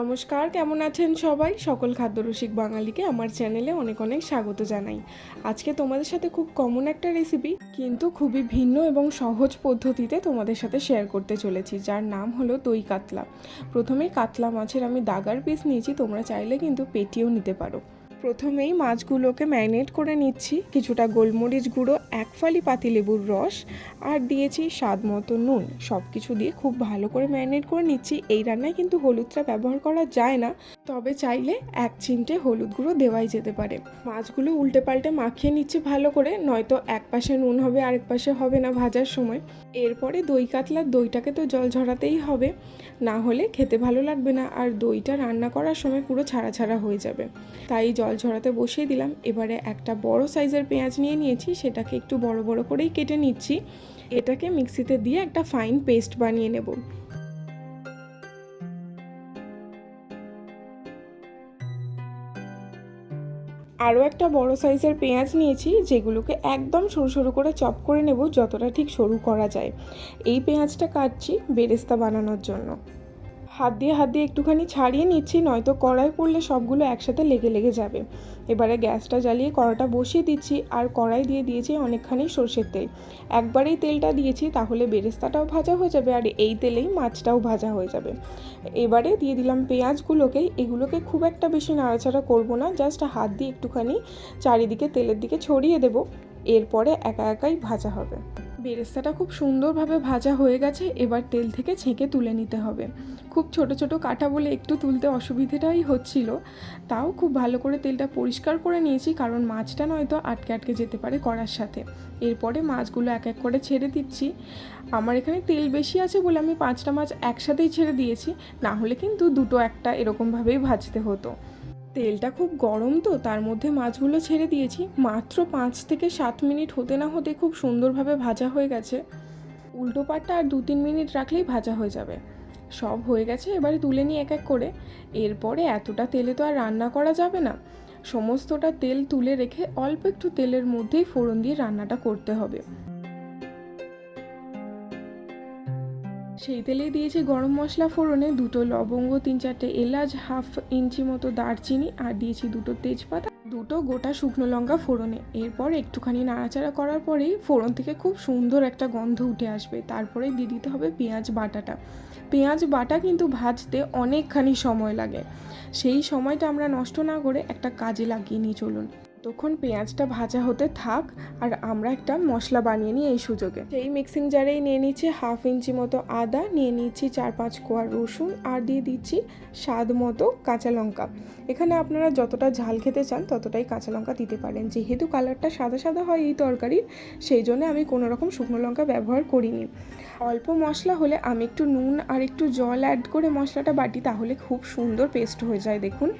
নমস্কার, কেমন আছেন সবাই? সকল খাদ্যরসিক বাঙালিকে আমার চ্যানেলে অনেক অনেক স্বাগত জানাই। আজকে তোমাদের সাথে খুব কমন একটা রেসিপি কিন্তু খুবই ভিন্ন এবং সহজ পদ্ধতিতে তোমাদের সাথে শেয়ার করতে চলেছি, যার নাম হলো দই কাতলা। প্রথমে কাতলা মাছের আমি দাগার পিস নিয়েছি, তোমরা চাইলে কিন্তু পেটিও নিতে পারো। প্রথমেই মাছগুলোকে ম্যারিনেট করে নিচ্ছি। কিছুটা গোলমরিচ গুঁড়ো, এক ফালি পাতিলেবুর রস আর দিয়েছি স্বাদ মতো নুন। সব কিছু দিয়ে খুব ভালো করে ম্যারিনেট করে নিচ্ছি। এই রান্নায় কিন্তু হলুদটা ব্যবহার করা যায় না। তবে চাইলে এক চিমটে হলুদ গুঁড়ো দেওয়াই যেতে পারে। মাছগুলো উল্টে পাল্টে মাখিয়ে নিচ্ছি ভালো করে, নয়তো এক পাশে নুন হবে, আরেক পাশে হবে না ভাজার সময়। এরপরে দই কাতলার দইটাকে তো জল ঝরাতেই হবে। না হলে খেতে ভালো লাগবে না, আর দইটা রান্না করার সময় পুরো ছাড়া ছাড়া হয়ে যাবে। তাই জল ঝরাতে বসিয়ে দিলাম। এবারে একটা বড় সাইজের পেঁয়াজ নিয়ে নিয়েছি, সেটাকে একটু বড় বড় করেই কেটে নিচ্ছি। এটাকে মিক্সিতে দিয়ে একটা ফাইন পেস্ট বানিয়ে নেব। আরও একটা বড় সাইজের পেঁয়াজ নিয়েছি, যেগুলোকে একদম সরু সরু করে চপ করে নেব, যতটা ঠিক সরু করা যায়। এই পেঁয়াজটা কাটছি বেরেস্তা বানানোর জন্য। হাত দিয়ে হাত দিয়ে একটুখানি ছাড়িয়ে নিচ্ছি, নয়তো কড়াই পড়লে সবগুলো একসাথে লেগে লেগে যাবে। এবারে গ্যাসটা জ্বালিয়ে কড়াটা বসিয়ে দিচ্ছি, আর কড়াই দিয়ে দিয়েছি অনেকখানি সর্ষের তেল। একবারেই তেলটা দিয়েছি, তাহলে বেরেস্তাটাও ভাজা হয়ে যাবে, আর এই তেলেই মাছটাও ভাজা হয়ে যাবে। এবারে দিয়ে দিলাম পেঁয়াজগুলোকে, এগুলোকে খুব একটা বেশি নাড়াচাড়া করব না, জাস্ট হাত দিয়ে একটুখানি চারিদিকে তেলের দিকে ছড়িয়ে দেব, এরপরে একা একাই ভাজা হবে। বেরেস্তাটা খুব সুন্দরভাবে ভাজা হয়ে গেছে, এবার তেল থেকে ছেঁকে তুলে নিতে হবে। খুব ছোট ছোট কাটা বলে একটু তুলতে অসুবিধেটাই হচ্ছিল। তাও খুব ভালো করে তেলটা পরিষ্কার করে নিয়েছি, কারণ মাছটা নয়তো আটকে আটকে যেতে পারে কড়ার সাথে। এরপরে মাছগুলো এক এক করে ছেড়ে দিচ্ছি। আমার এখানে তেল বেশি আছে বলে আমি পাঁচটা মাছ একসাথেই ছেড়ে দিয়েছি, না হলে কিন্তু দুটো একটা এরকমভাবেই ভাজতে হতো। তেলটা খুব গরম তো, তার মধ্যে মাছগুলো ছেড়ে দিয়েছি। মাত্র পাঁচ থেকে সাত মিনিট হতে না হতে খুব সুন্দরভাবে ভাজা হয়ে গেছে। উল্টো পাটটা আর দু তিন মিনিট রাখলেই ভাজা হয়ে যাবে। সব হয়ে গেছে, এবারে তুলে নিই এক এক করে। এরপরে এতটা তেলে তো আর রান্না করা যাবে না। সমস্তটা তেল তুলে রেখে অল্প একটু তেলের মধ্যেই ফোড়ন দিয়ে রান্নাটা করতে হবে। সেই তেলেই দিয়েছি গরম মশলা ফোড়নে দুটো লবঙ্গ, তিন চারটে এলাচ, হাফ ইঞ্চি মতো দারচিনি আর দিয়েছি দুটো তেজপাতা, দুটো গোটা শুকনো লঙ্কা ফোড়নে। এরপর একটুখানি নাড়াচাড়া করার পরেই ফোড়ন থেকে খুব সুন্দর একটা গন্ধ উঠে আসবে। তারপরে দিয়ে দিতে হবে পেঁয়াজ বাটাটা। পেঁয়াজ বাটা কিন্তু ভাজতে অনেকখানি সময় লাগে। সেই সময়টা আমরা নষ্ট না করে একটা কাজে লাগিয়ে নিই চলুন। তখন পেঁয়াজটা ভাজা হতে থাক আর আমরা একটা মশলা বানিয়ে নিই এই সুযোগে। সেই মিক্সিং জারেই নিয়ে নিচ্ছি হাফ ইঞ্চি মতো আদা, নিয়ে নিচ্ছি চার পাঁচ কোয়া রসুন আর দিয়ে দিচ্ছি স্বাদ মতো কাঁচা লঙ্কা। এখানে আপনারা যতটা ঝাল খেতে চান ততটাই কাঁচা লঙ্কা দিতে পারেন। যেহেতু কালারটা সাদা সাদা হয় এই তরকারির, সেই জন্য আমি কোনো রকম শুকনো লঙ্কা ব্যবহার করিনি। অল্প মশলা হলে আমি একটু নুন আর একটু জল অ্যাড করে মশলাটা বাটি, তাহলে খুব সুন্দর পেস্ট হয়ে যায়, দেখুন।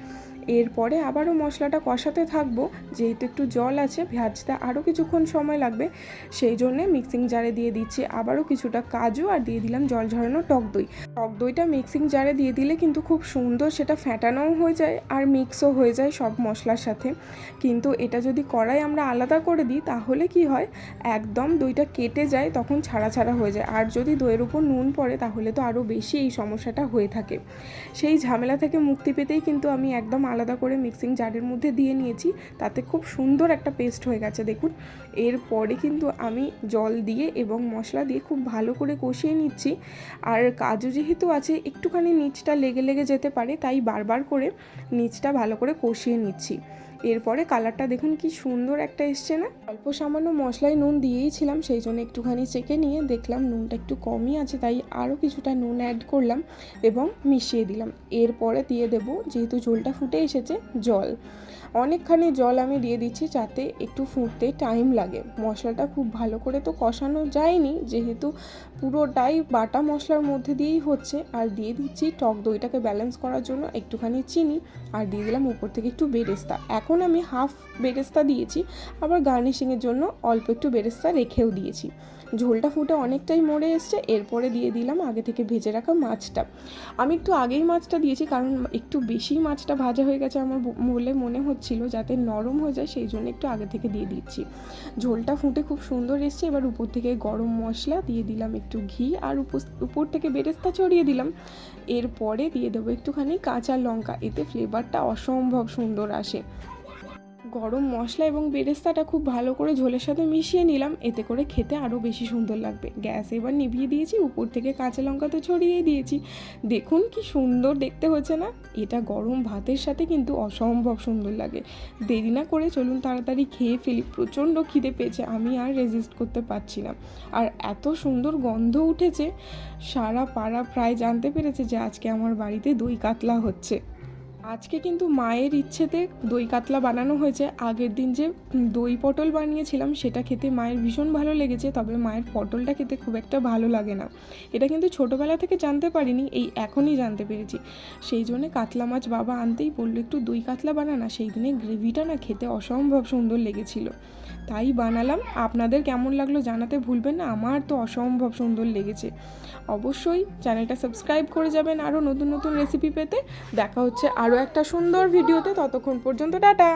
এরপরে আবারও মশলাটা কষাতে থাকব। যেহেতু একটু জল আছে, ভাজতে আরও কিছুক্ষণ সময় লাগবে। সেই জন্যে মিক্সিং জারে দিয়ে দিচ্ছি আবারও কিছুটা কাজু আর দিয়ে দিলাম জল ঝরানো টক দই। টক দইটা মিক্সিং জারে দিয়ে দিলে কিন্তু খুব সুন্দর সেটা ফ্যাটানোও হয়ে যায় আর মিক্সও হয়ে যায় সব মশলার সাথে। কিন্তু এটা যদি কড়াই আমরা আলাদা করে দিই, তাহলে কি হয়? একদম দইটা কেটে যায়, তখন ছাড়া ছাড়া হয়ে যায়। আর যদি দইয়ের উপর নুন পড়ে, তাহলে তো আরও বেশি এই সমস্যাটা হয়ে থাকে। সেই ঝামেলা থেকে মুক্তি পেতেই কিন্তু আমি একদম আলাদা করে মিক্সিং জারের মধ্যে দিয়ে নিয়েছি, তাতে খুব সুন্দর একটা পেস্ট হয়ে গেছে, দেখুন। এরপরে কিন্তু আমি জল দিয়ে এবং মশলা দিয়ে খুব ভালো করে কষিয়ে নিচ্ছি। আর কাজু যেহেতু আছে, একটুখানি নিচটা লেগে লেগে যেতে পারে, তাই বারবার করে নিচটা ভালো করে কষিয়ে নিচ্ছি। এরপরে কালারটা দেখুন কি সুন্দর একটা এসছে না? অল্প সামান্য মশলায় নুন দিয়েইছিলাম সেই জন্য একটুখানি চেকে নিয়ে দেখলাম নুনটা একটু কমই আছে, তাই আরও কিছুটা নুন অ্যাড করলাম এবং মিশিয়ে দিলাম। এরপরে দিয়ে দেব, যেহেতু ঝোলটা ফুটে এসেছে জল। অনেকখানি জল আমি দিয়ে দিচ্ছি যাতে একটু ফুটতে টাইম লাগে। মশলাটা খুব ভালো করে তো কষানো যায়নি, যেহেতু পুরোটাই বাটা মশলার মধ্যে দিয়েই হচ্ছে। আর দিয়ে দিচ্ছি টক দইটাকে ব্যালেন্স করার জন্য একটুখানি চিনি, আর দিয়ে দিলাম উপর থেকে একটু বেরেস্তা। এখন আমি হাফ বেরেস্তা দিয়েছি, আবার গার্নিশিংয়ের জন্য অল্প একটু বেরেস্তা রেখেও দিয়েছি। ঝোলটা ফুটে অনেকটাই মরে এসছে, এরপরে দিয়ে দিলাম আগে থেকে ভেজে রাখা মাছটা। আমি একটু আগেই মাছটা দিয়েছি, কারণ একটু বেশি মাছটা ভাজা হয়ে গেছে আমার বলে মনে হচ্ছিল যাতে নরম হয়ে যায়, সেই জন্য একটু আগে থেকে দিয়ে দিচ্ছি। ঝোলটা ফুটে খুব সুন্দর এসছে, এবার উপর থেকে গরম মশলা দিয়ে দিলাম একটু ঘি, আর উপর থেকে বেরেস্তা ছড়িয়ে দিলাম। এরপরে দিয়ে দেবো একটুখানি কাঁচা লঙ্কা, এতে ফ্লেভারটা অসম্ভব সুন্দর আসে। গরম মশলা এবং বেরেস্তাটা খুব ভালো করে ঝোলের সাথে মিশিয়ে নিলাম। এতে করে খেতে আরও বেশি সুন্দর লাগবে। গ্যাস এবার নিভিয়ে দিয়েছি, উপর থেকে কাঁচা লঙ্কা তো ছড়িয়ে দিয়েছি। দেখুন কি সুন্দর দেখতে হচ্ছে না? এটা গরম ভাতের সাথে কিন্তু অসম্ভব সুন্দর লাগে। দেরি না করে চলুন তাড়াতাড়ি খেয়ে ফেলি। প্রচণ্ড খিদে পেয়েছে, আমি আর রেজিস্ট করতে পারছি না। আর এত সুন্দর গন্ধ উঠেছে, সারা পাড়া প্রায় জানতে পেরেছে যে আজকে আমার বাড়িতে দই কাতলা হচ্ছে। আজকে কিন্তু মায়ের ইচ্ছেতে দই কাতলা বানানো হয়েছে। আগের দিন যে দই পটল বানিয়েছিলাম, সেটা খেতে মায়ের ভীষণ ভালো লেগেছে, তবে মায়ের পটলটা খেতে খুব একটা ভালো লাগে না। এটা কিন্তু ছোটোবেলা থেকে জানতে পারিনি, এই এখনই জানতে পেরেছি। সেই জন্য কাতলা মাছ বাবা আনতেই বলল, একটু দই কাতলা বানানা, সেই দিনে গ্রেভিটা না খেতে অসম্ভব সুন্দর লেগেছিল। তাই বানালাম। আপনাদের কেমন লাগল জানাতে ভুলবেন না, আমার তো অসম্ভব সুন্দর লেগেছে। অবশ্যই চ্যানেলটা সাবস্ক্রাইব করে যাবেন আরও নতুন নতুন রেসিপি পেতে। দেখা হচ্ছে আরও একটা সুন্দর ভিডিওতে ততক্ষণ পর্যন্ত টাটা।